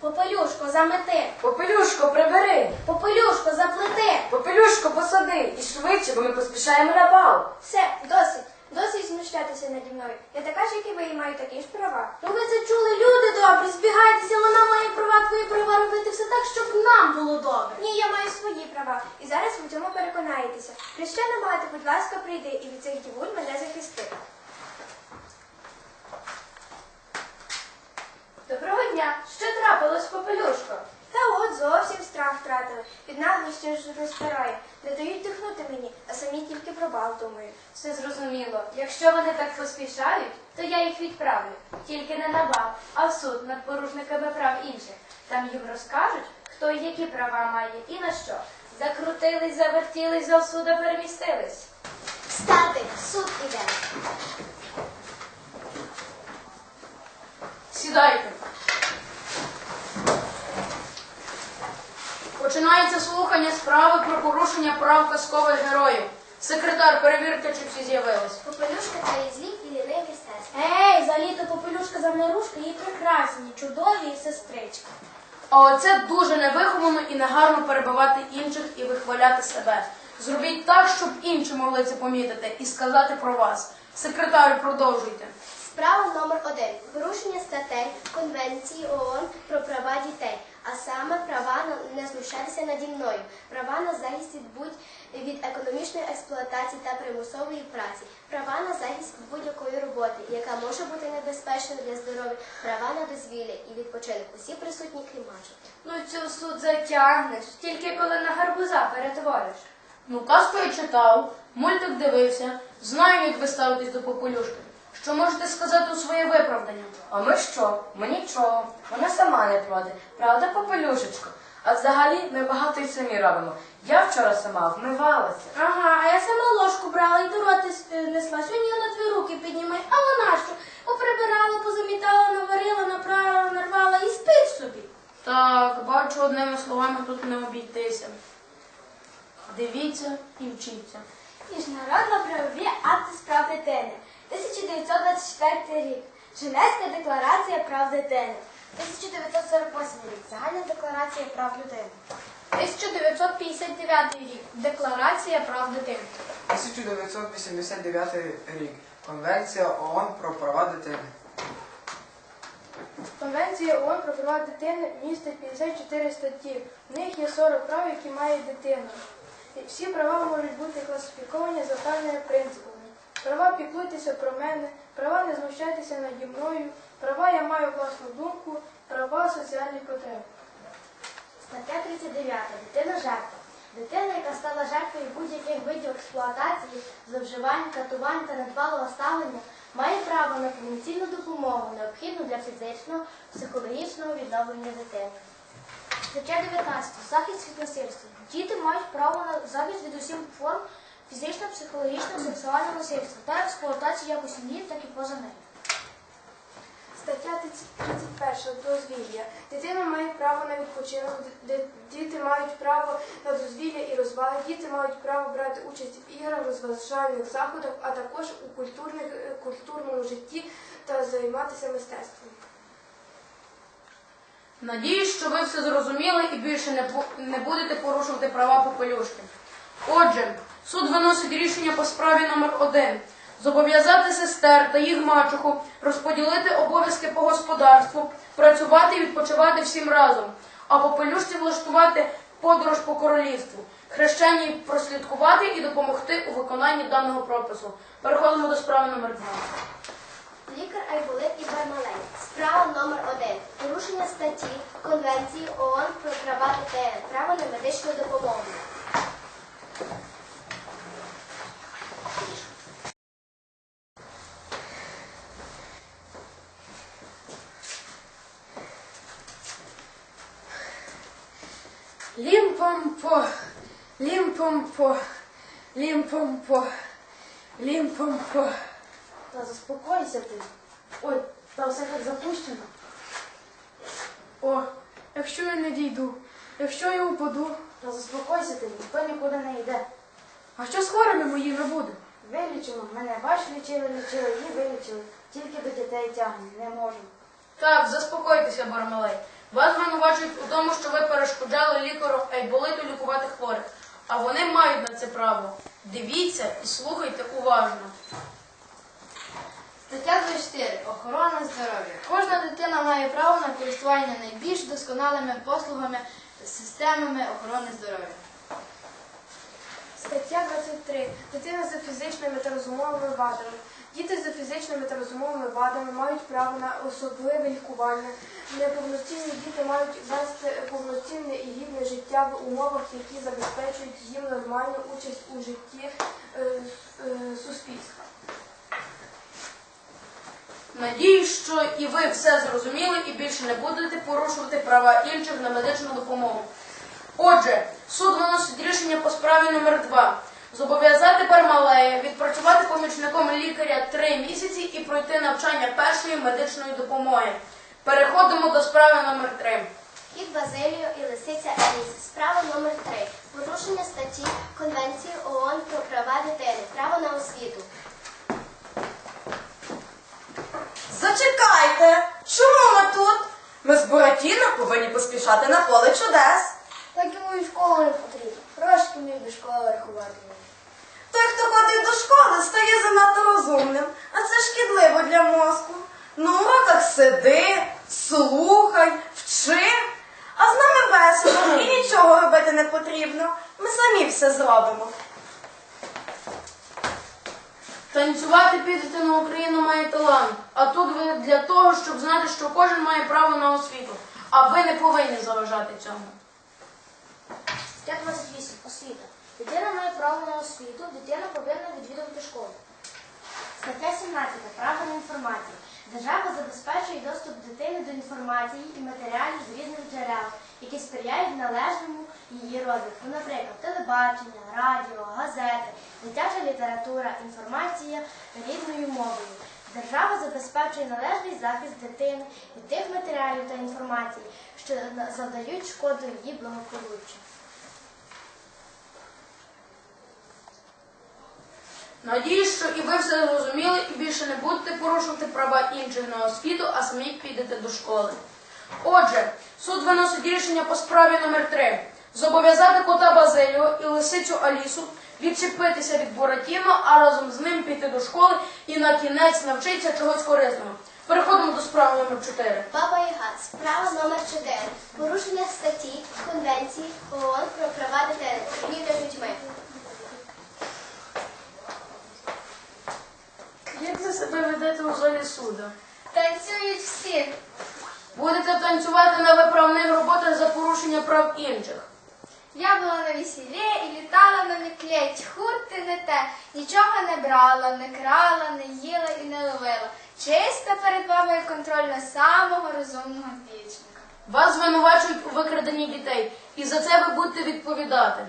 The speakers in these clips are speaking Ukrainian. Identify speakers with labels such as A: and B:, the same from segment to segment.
A: Попелюшко, замети.
B: Попелюшко, прибери.
A: Попелюшко, заплети.
B: Попелюшко, посади. І швидше, бо ми поспішаємо на бал.
A: Все, досить. Досить знущатися наді мною. Я така ж, як і ви, і маю такі ж права. Ну ви це чули, люди добрі, збігайтеся, вона має права, твої права робити все так, щоб нам було добре. Ні, я маю свої права. І зараз ви в цьому переконаєтеся. Хрещена мати, будь ласка, прийди і від цих дівуль мене захисти. Доброго дня! Що трапилось, попелюшко? Та от зовсім страх втратили. Від наглощі ж розпирає. Не дають дихнути мені, а самі тільки про бал думають.
C: Все зрозуміло. Якщо вони так поспішають, то я їх відправлю. Тільки не на бал, а в суд над порушниками прав інших. Там їм розкажуть, хто і які права має і на що. Закрутились, завертілись, за суда перемістились.
A: Встати, суд іде.
D: Починається слухання справи про порушення прав казкових героїв. Секретар, перевірте, чи всі з'явились.
A: Попелюшка це і злі, і ліниві сестри. Ей, за літо попелюшка замнорушка і прекрасні, чудові і сестрички.
D: А оце дуже невиховано і негарно перебивати інших і вихваляти себе. Зробіть так, щоб інші могли це помітити і сказати про вас. Секретарю, продовжуйте.
A: Справа номер один. Порушення статей Конвенції ООН про права дітей, а саме права на не знущатися наді мною, права на захист від будь від економічної експлуатації та примусової праці, права на захист від будь-якої роботи, яка може бути небезпечною для здоров'я, права на дозвілля і відпочинок. Усі присутні крім.
C: Ну цю суд затягнеш, тільки коли на гарбуза перетвориш.
D: Ну, казку я читав, мультик дивився, знаю, як ви ставитесь до попелюшки. Що можете сказати у своє виправдання?
B: А ми що? Ми нічого. Вона сама не проти. Правда, попелюшечко? А взагалі ми багато й самі робимо. Я вчора сама вмивалася.
A: Ага, а я сама ложку брала і до роти е, несла. Сьогодні вона дві руки піднімає. А вона що? Поприбирала, позамітала, наварила, направила, нарвала і спить собі.
D: Так, бачу, одними словами тут не обійтися. Дивіться і вчіться.
A: Міжнародно-правові акти з прав дитини. 1924 рік. Женевська декларація прав дитини. 1948 рік. Загальна декларація прав людини. 1959 рік. Декларація прав дитини.
E: 1989 рік. Конвенція ООН про права дитини.
F: Конвенція ООН про права дитини містить 54 статті. В них є 40 прав, які має дитина. І всі права можуть бути класифіковані за певними принципами. Права піклуйтеся про мене, права не знущайтеся наді мною, права я маю власну думку, права соціальні потреби.
A: Стаття 39. Дитина жертва. Дитина, яка стала жертвою будь-яких видів експлуатації, зловживань, катувань та недбалого ставлення, має право на повноцінну допомогу, необхідну для фізичного, психологічного відновлення дитини. Стаття 19. Захист від насильства. Діти мають право на захист від усіх форм фізичного, психологічного, сексуального насильства та експлуатації як у сім'ї, так і поза нею.
F: Стаття 31. Дозвілля. Дитина має право на відпочинок, діти мають право на дозвілля і розваги, діти мають право брати участь в іграх, розважальних заходах, а також у культурних, е, культурному житті та займатися мистецтвом.
D: Надіюсь, що ви все зрозуміли і більше не, не будете порушувати права попелюшки. Отже, суд виносить рішення по справі номер 1 Зобов'язати сестер та їх мачуху розподілити обов'язки по господарству, працювати і відпочивати всім разом, а попелюшці влаштувати подорож по королівству, хрещенні прослідкувати і допомогти у виконанні даного пропису. Переходимо до справи номер 2
A: Лікар Айболит і Бармалей. Справа номер один. Порушення статті Конвенції ООН про права дитини. Право на медичну допомогу.
D: Лімпомпо, лімпомпо, лімпомпо, лімпомпо.
F: Та заспокойся ти. Ой, та все так запущено. О, якщо я не дійду, якщо я упаду,
G: Та заспокойся ти, ніхто нікуди не йде.
F: а що з хворими моїми буде?
G: Вилічимо, мене бач, лічили, лічили, її вилічили. Тільки до дітей тягне, не можу.
D: Так, заспокойтеся, Бармалей. Вас звинувачують у тому, що ви перешкоджали лікару Ейболиту лікувати хворих, а вони мають на це право. Дивіться і слухайте уважно.
G: Стаття 24. Охорона здоров'я. Кожна дитина має право на користування найбільш досконалими послугами системами охорони здоров'я.
F: Стаття 23. Дитина за фізичними та розумовими вадами. Діти за фізичними та розумовими вадами мають право на особливе лікування. Неповноцінні діти мають вести повноцінне і гідне життя в умовах, які забезпечують їм нормальну участь у житті е, е, суспільства.
D: Надіюсь, що і ви все зрозуміли і більше не будете порушувати права інших на медичну допомогу. Отже, суд виносить рішення по справі номер 2 Зобов'язати Бармалея відпрацювати помічником лікаря 3 місяці і пройти навчання першої медичної допомоги. Переходимо до справи номер 3
A: Кіт Базиліо і лисиця Еліс. Справа номер 3 Порушення статті Конвенції ООН про права дитини. Право на освіту.
H: Зачекайте! Чому ми тут? Ми з Буратіно повинні поспішати на поле чудес.
A: Так і в школу не Міг до школи рахувати.
H: Той, хто ходить до школи, стає занадто розумним, а це шкідливо для мозку. На уроках сиди, слухай, вчи, а з нами весело і нічого робити не потрібно. Ми самі все зробимо.
D: Танцювати підете на Україну має талант. А тут ви для того, щоб знати, що кожен має право на освіту. А ви не повинні заважати цьому.
A: Стаття 28. Освіта. Дитина має право на освіту, дитина повинна відвідувати школу. Стаття 17. Право на інформацію. Держава забезпечує доступ дитини до інформації і матеріалів з різних джерел, які сприяють належному її розвитку. Наприклад, телебачення, радіо, газети, дитяча література, інформація рідною мовою. Держава забезпечує належний захист дитини від тих матеріалів та інформації, що завдають шкоду її благополуччю.
D: Надіюсь, що і ви все зрозуміли і більше не будете порушувати права інших на освіту, а самі підете до школи. Отже, суд виносить рішення по справі номер 3 Зобов'язати кота Базиліо і лисицю Алісу відчепитися від Буратіно, а разом з ним піти до школи і на кінець навчитися чогось корисного. Переходимо до справи номер 4
A: Баба Яга, справа номер 4. Порушення статті Конвенції ООН про права дитини, торгівля людьми.
D: Як ви себе ведете у залі суду?
C: Танцюють всі.
D: Будете танцювати на виправних роботах за порушення прав інших.
C: Я була на весіллі і літала на міклі. Тьху ти не те. Нічого не брала, не крала, не їла і не ловила. Чиста перед вами контрольна самого розумного вічника.
D: Вас звинувачують у викраденні дітей, і за це ви будете відповідати.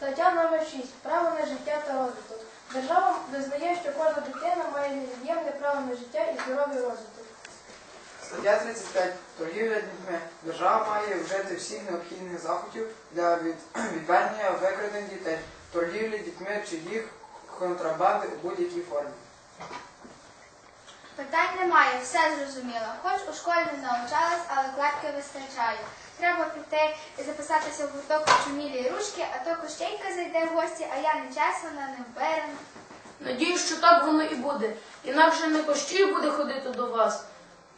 F: Стаття номер 6. Право на життя та розвиток. Держава визнає, що кожна дитина має невід'ємне право на життя і здоровий розвиток.
E: Стаття 35. Торгівля дітьми. Держава має вжити всіх необхідних заходів для від... відведення викрадених дітей, торгівлі дітьми чи їх контрабанди у будь-якій формі.
C: Питань немає, все зрозуміло. Хоч у школі не навчалась, але кладки вистачає. Треба піти і записатися в гурток чумілі ручки, а то Кощейка зайде в гості, а я не чесана, не вберена.
D: Надіюсь, що так воно і буде. Інакше не Кощій буде ходити до вас,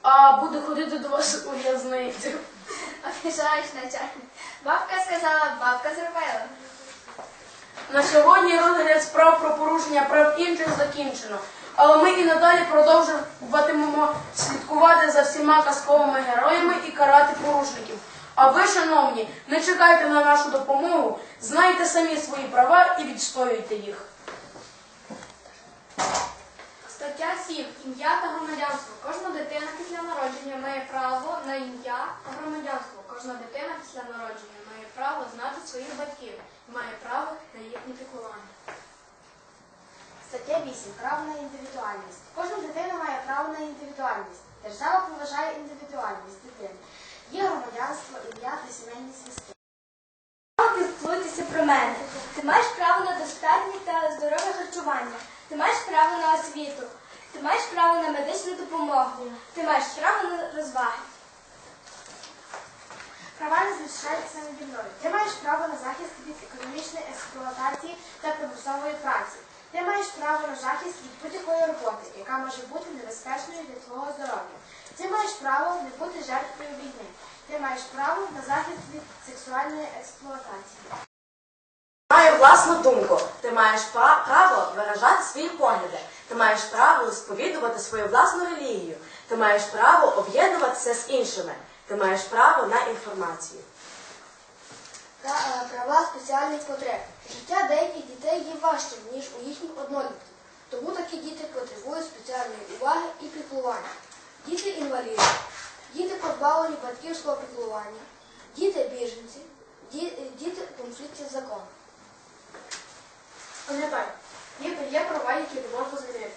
D: а буде ходити до вас у в'язницю.
C: Обіжаєш начальник. Бабка сказала, бабка зробила.
D: На сьогодні розгляд справ про порушення прав інших закінчено. Але ми і надалі продовжуватимемо слідкувати за всіма казковими героями і карати порушників. А ви, шановні, не чекайте на нашу допомогу, знайте самі свої права і відстоюйте їх.
C: Стаття 7. Ім'я та громадянство. Кожна дитина після народження має право на ім'я та громадянство. Кожна дитина після народження має право знати своїх батьків має право на їхнє піклування.
G: Стаття 8. Право на індивідуальність. Кожна дитина має право на індивідуальність. Держава поважає індивідуальність дитини. Є громадянство, ім'я та сімейні зв'язки.
A: Піклуйтеся про мене. Ти маєш право на достатнє та здорове харчування. Ти маєш право на освіту.
C: Ти маєш право на медичну допомогу. Ти маєш право на розваги.
G: Права не залишаються мною. Ти маєш право на захист від економічної експлуатації та примусової праці. Ти маєш право на захист від будь-якої роботи, яка може бути небезпечною для твого здоров'я. Ти маєш право не бути жертвою війни. Ти маєш право на захист від сексуальної експлуатації.
B: Маю власну думку. Ти маєш право виражати свої погляди. Ти маєш право сповідувати свою власну релігію. Ти маєш право об'єднуватися з іншими. Ти маєш право на інформацію.
C: Та е, права спеціальних потреб. Життя деяких дітей є важчим, однолітків. Тому такі діти потребують спеціальної уваги і піклування. Діти інваліди, діти позбавлені батьківського піклування, діти біженці, діти у конфлікті з законом.
F: Пам'ятай, є, є права, які не можна змінити.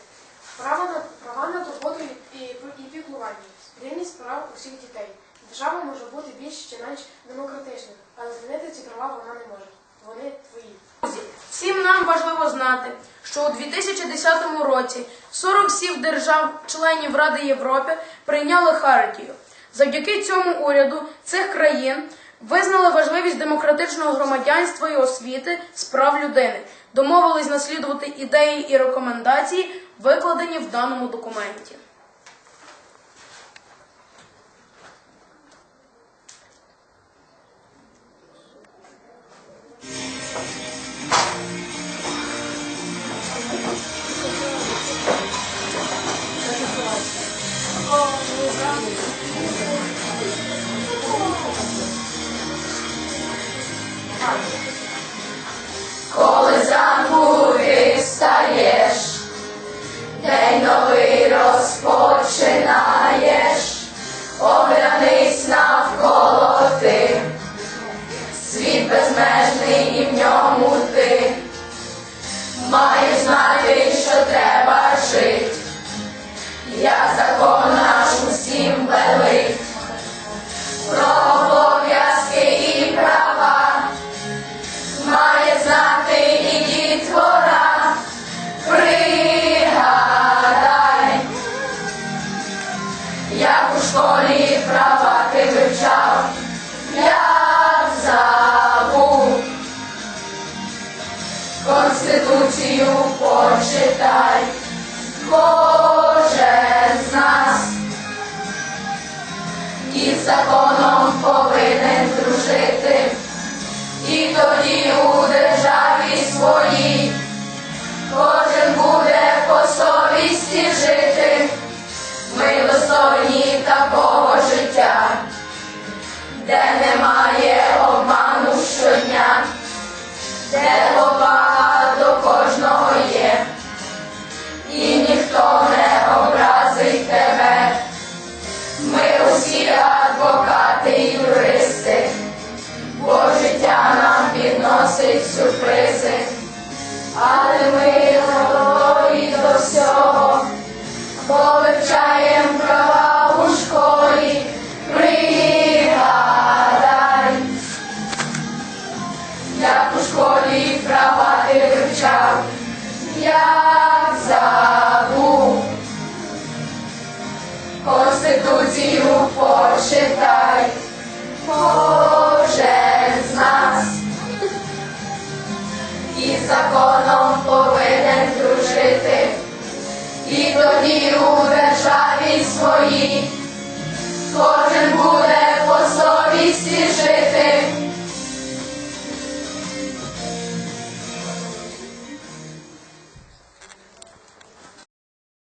F: Право на, права на турботу і, і, і піклування, рівність прав усіх дітей. Держава може бути більш чи менш демократичною, але змінити ці права вона не може. Вони твої.
I: Всім нам важливо знати, що у 2010 році 47 держав-членів Ради Європи прийняли Хартію. Завдяки цьому уряду цих країн визнали важливість демократичного громадянства і освіти з прав людини, домовились наслідувати ідеї і рекомендації, викладені в даному документі.